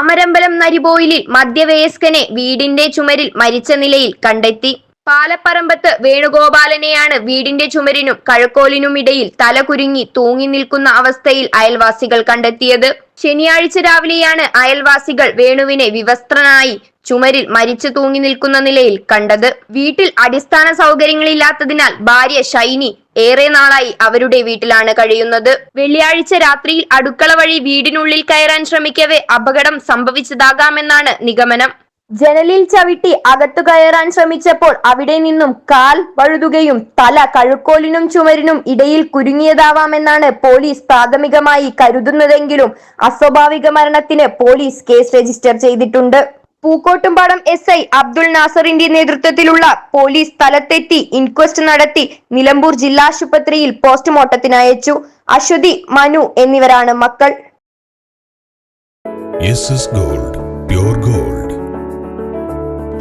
കുമരമ്പലം നരിബോയിലിൽ മധ്യവയസ്കനെ വീടിന്റെ ചുമരിൽ മരിച്ച നിലയിൽ കണ്ടെത്തി. പാലപ്പറമ്പത്ത് വേണുഗോപാലനെയാണ് വീടിന്റെ ചുമരിനും കഴക്കോലിനും ഇടയിൽ തല കുരുങ്ങി തൂങ്ങി നിൽക്കുന്ന അവസ്ഥയിൽ അയൽവാസികൾ കണ്ടെത്തിയത്. ശനിയാഴ്ച രാവിലെയാണ് അയൽവാസികൾ വേണുവിനെ വിവസ്ത്രനായി ചുമരിൽ മരിച്ചു തൂങ്ങി നിൽക്കുന്ന നിലയിൽ കണ്ടത്. വീട്ടിൽ അടിസ്ഥാന സൗകര്യങ്ങളില്ലാത്തതിനാൽ ഭാര്യ ഷൈനി ഏറെ നാളായി അവരുടെ വീട്ടിലാണ് കഴിയുന്നത്. വെള്ളിയാഴ്ച രാത്രിയിൽ അടുക്കള വഴി വീടിനുള്ളിൽ കയറാൻ ശ്രമിക്കവേ അപകടം സംഭവിച്ചതാകാമെന്നാണ് നിഗമനം. ജനലിൽ ചവിട്ടി അകത്തു കയറാൻ ശ്രമിച്ചപ്പോൾ അവിടെ നിന്നും കാൽ വഴുതുകയും തല കഴുക്കോലിനും ചുമരിനും ഇടയിൽ കുരുങ്ങിയതാവാമെന്നാണ് പോലീസ് പ്രാഥമികമായി കരുതുന്നതെങ്കിലും അസ്വാഭാവിക മരണത്തിന് പോലീസ് കേസ് രജിസ്റ്റർ ചെയ്തിട്ടുണ്ട്. പൂക്കോട്ടുംപാടം എസ് ഐ അബ്ദുൾ നാസറിന്റെ നേതൃത്വത്തിലുള്ള പോലീസ് സ്ഥലത്തെത്തി ഇൻക്വസ്റ്റ് നടത്തി നിലമ്പൂർ ജില്ലാ ആശുപത്രിയിൽ പോസ്റ്റ്മോർട്ടത്തിന് അയച്ചു. അശ്വതി മനു എന്നിവരാണ് മക്കൾ. Gold gold.